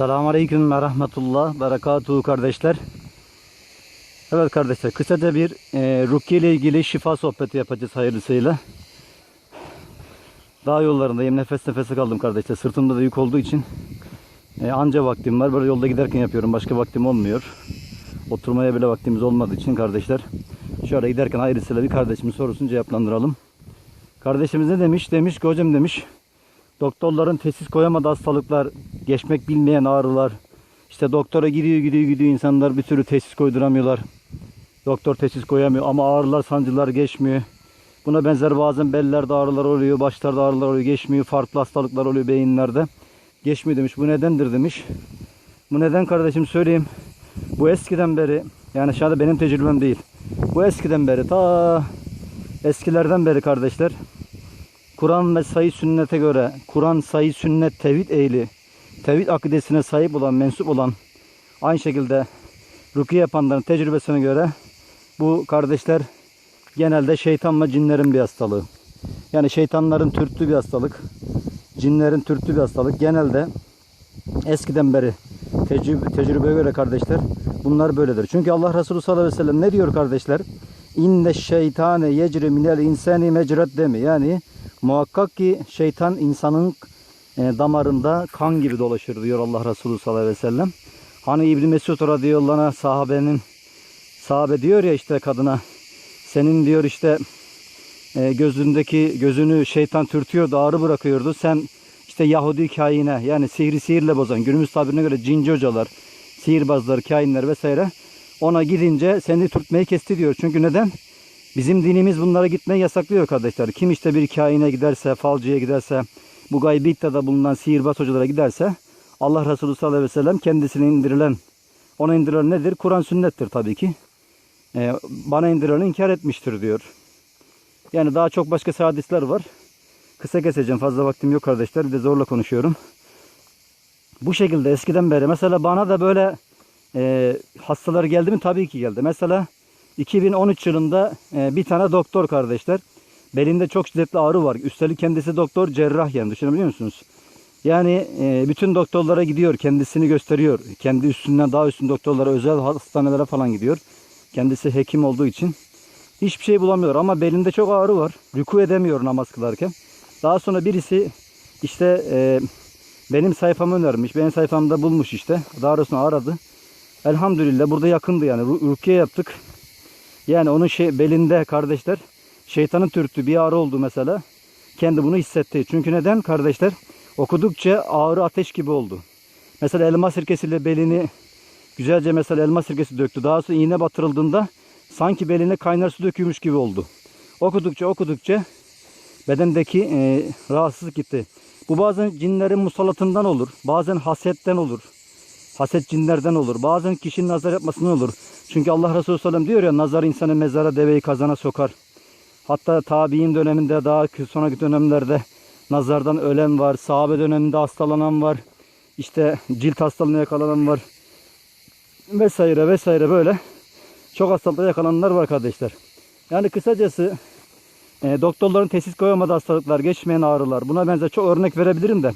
Selamun Aleyküm ve Rahmetullah, Berekatuhu kardeşler. Evet kardeşler, kısaca bir e, rukiye ile ilgili şifa sohbeti yapacağız hayırlısıyla. Dağ yollarındayım, nefes nefese kaldım kardeşler. Sırtımda da yük olduğu için e, anca vaktim var. Böyle yolda giderken yapıyorum, başka vaktim olmuyor. Oturmaya bile vaktimiz olmadığı için kardeşler. Şöyle giderken hayırlısıyla bir kardeşimin sorusunu cevaplandıralım. Kardeşimiz ne demiş? Demiş ki hocam demiş, Doktorların tesis koyamadığı hastalıklar, geçmek bilmeyen ağrılar. İşte doktora gidiyor gidiyor gidiyor insanlar bir türlü tesis koyduramıyorlar. Doktor tesis koyamıyor ama ağrılar sancılar geçmiyor. Buna benzer bazen bellerde ağrılar oluyor, başlarda ağrılar oluyor, geçmiyor. Farklı hastalıklar oluyor beyinlerde. Geçmiyor demiş. Bu nedendir demiş. Bu neden kardeşim söyleyeyim. Bu eskiden beri yani şahane benim tecrübem değil. Bu eskiden beri ta eskilerden beri kardeşler Kur'an ve sayı sünnete göre Kur'an sayı sünnet tevhid ehli tevhid akidesine sahip olan mensup olan aynı şekilde rukiye yapanların tecrübesine göre bu kardeşler genelde şeytan ve cinlerin bir hastalığı. Yani şeytanların türttüğü bir hastalık. Cinlerin türttüğü bir hastalık. Genelde eskiden beri tecrübe, tecrübeye göre kardeşler bunlar böyledir. Çünkü Allah Resulü sallallahu aleyhi ve sellem ne diyor kardeşler? İnne şeytane yecri minel insani mecret demi. Yani muhakkak ki şeytan insanın e, damarında kan gibi dolaşır diyor Allah Resulü sallallahu aleyhi ve sellem. Hani İbn Mesud radıyallahu anh sahabenin sahabe diyor ya işte kadına senin diyor işte e, gözündeki gözünü şeytan türtüyordu ağrı bırakıyordu. Sen işte Yahudi kaine yani sihri sihirle bozan günümüz tabirine göre cinci hocalar, sihirbazlar, kainler vesaire ona gidince seni türtmeyi kesti diyor. Çünkü neden? Bizim dinimiz bunlara gitmeyi yasaklıyor kardeşler. Kim işte bir kaine giderse, falcıya giderse, bu gaybi iddiada bulunan sihirbaz hocalara giderse Allah Resulü sallallahu aleyhi ve sellem kendisine indirilen, ona indirilen nedir? Kur'an sünnettir tabii ki. Ee, bana indirileni inkar etmiştir diyor. Yani daha çok başka hadisler var. Kısa keseceğim. Fazla vaktim yok kardeşler. Bir de zorla konuşuyorum. Bu şekilde eskiden beri mesela bana da böyle e, hastalar geldi mi? Tabii ki geldi. Mesela 2013 yılında e, bir tane doktor kardeşler belinde çok şiddetli ağrı var. Üstelik kendisi doktor cerrah yani düşünebiliyor musunuz? Yani e, bütün doktorlara gidiyor, kendisini gösteriyor. Kendi üstünden daha üstün doktorlara, özel hastanelere falan gidiyor. Kendisi hekim olduğu için. Hiçbir şey bulamıyor ama belinde çok ağrı var. Rüku edemiyor namaz kılarken. Daha sonra birisi işte e, benim sayfamı önermiş. Benim sayfamda bulmuş işte. Daha doğrusu aradı. Elhamdülillah burada yakındı yani. Ru- Rukiye yaptık. Yani onun şey belinde kardeşler şeytanın türtü bir ağrı oldu mesela. Kendi bunu hissetti. Çünkü neden kardeşler? Okudukça ağrı ateş gibi oldu. Mesela elma sirkesiyle belini güzelce mesela elma sirkesi döktü. Daha sonra iğne batırıldığında sanki beline kaynar su dökülmüş gibi oldu. Okudukça okudukça bedendeki e, rahatsızlık gitti. Bu bazen cinlerin musallatından olur. Bazen hasetten olur. Haset cinlerden olur. Bazen kişinin nazar yapmasından olur. Çünkü Allah Resulü sellem diyor ya nazar insanı mezara deveyi kazana sokar. Hatta tabi'in döneminde daha sonraki dönemlerde nazardan ölen var. Sahabe döneminde hastalanan var. İşte cilt hastalığına yakalanan var. Vesaire vesaire böyle. Çok hastalıkla yakalananlar var kardeşler. Yani kısacası e, doktorların tesis koyamadığı hastalıklar, geçmeyen ağrılar. Buna benzer çok örnek verebilirim de.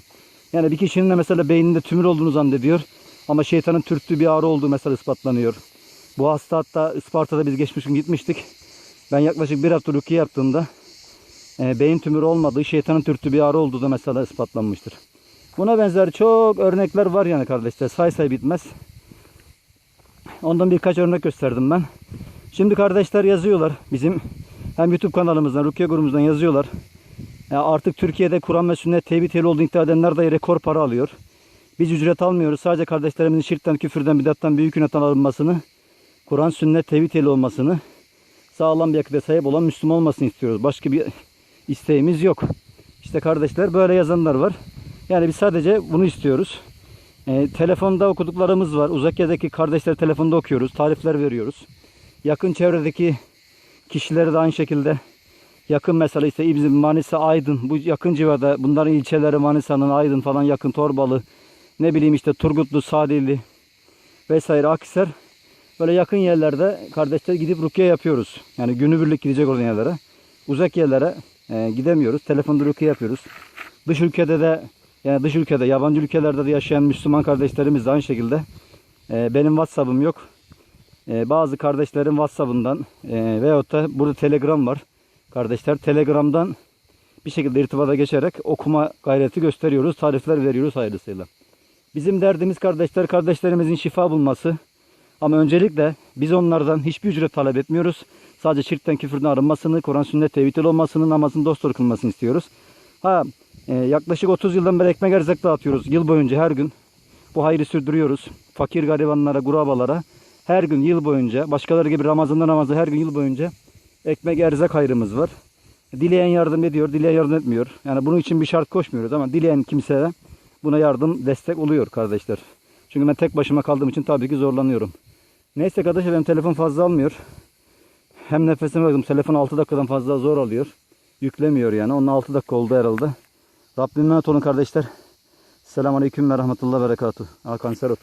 Yani bir kişinin de mesela beyninde tümör olduğunu zannediyor. Ama şeytanın türttüğü bir ağrı olduğu mesela ispatlanıyor. Bu hasta hatta Isparta'da biz geçmiş gün gitmiştik. Ben yaklaşık bir hafta rukiye yaptığımda e, beyin tümörü olmadığı, şeytanın türttüğü bir ağrı olduğu da mesela ispatlanmıştır. Buna benzer çok örnekler var yani kardeşler. Say say bitmez. Ondan birkaç örnek gösterdim ben. Şimdi kardeşler yazıyorlar bizim hem YouTube kanalımızdan, Rukiye grubumuzdan yazıyorlar. Ya artık Türkiye'de Kur'an ve sünnet tevhid ehli olduğunu iddia edenler dahi rekor para alıyor. Biz ücret almıyoruz. Sadece kardeşlerimizin şirkten, küfürden, bidattan, büyük günahtan alınmasını, Kur'an, sünnet, tevhid ehli olmasını, sağlam bir akide sahip olan Müslüman olmasını istiyoruz. Başka bir isteğimiz yok. İşte kardeşler böyle yazanlar var. Yani biz sadece bunu istiyoruz. E, telefonda okuduklarımız var. Uzak yerdeki kardeşler telefonda okuyoruz. Tarifler veriyoruz. Yakın çevredeki kişilere de aynı şekilde yakın mesela işte İbni Manisa Aydın bu yakın civarda bunların ilçeleri Manisa'nın Aydın falan yakın Torbalı ne bileyim işte Turgutlu Sadili vesaire Akhisar böyle yakın yerlerde kardeşler gidip rukiye yapıyoruz. Yani günübirlik gidecek olan yerlere. Uzak yerlere e, gidemiyoruz. Telefonda rukiye yapıyoruz. Dış ülkede de Yani dış ülkede, yabancı ülkelerde de yaşayan Müslüman kardeşlerimiz de aynı şekilde. Ee, benim WhatsApp'ım yok. Ee, bazı kardeşlerin WhatsApp'ından e, veyahut da burada Telegram var. Kardeşler Telegram'dan bir şekilde irtibata geçerek okuma gayreti gösteriyoruz. Tarifler veriyoruz hayırlısıyla. Bizim derdimiz kardeşler, kardeşlerimizin şifa bulması. Ama öncelikle biz onlardan hiçbir ücret talep etmiyoruz. Sadece şirkten küfürden arınmasını, Kur'an sünnet tevhidil olmasını, namazın dost doğru kılmasını istiyoruz. Ha e, yaklaşık 30 yıldan beri ekmek erzak dağıtıyoruz. Yıl boyunca her gün. Bu hayrı sürdürüyoruz. Fakir garibanlara, gurabalara her gün yıl boyunca, başkaları gibi Ramazan'da namazı her gün yıl boyunca ekmek erzak hayrımız var. Dileyen yardım ediyor, dileyen yardım etmiyor. Yani bunun için bir şart koşmuyoruz ama dileyen kimseye buna yardım, destek oluyor kardeşler. Çünkü ben tek başıma kaldığım için tabii ki zorlanıyorum. Neyse kardeşler benim telefon fazla almıyor. Hem nefesime bakın telefon 6 dakikadan fazla zor alıyor. Yüklemiyor yani. Onun 6 dakika oldu herhalde. Rabbim emanet olun kardeşler. Selamun Aleyküm ve Rahmetullah Berekatuhu. Hakan Serot.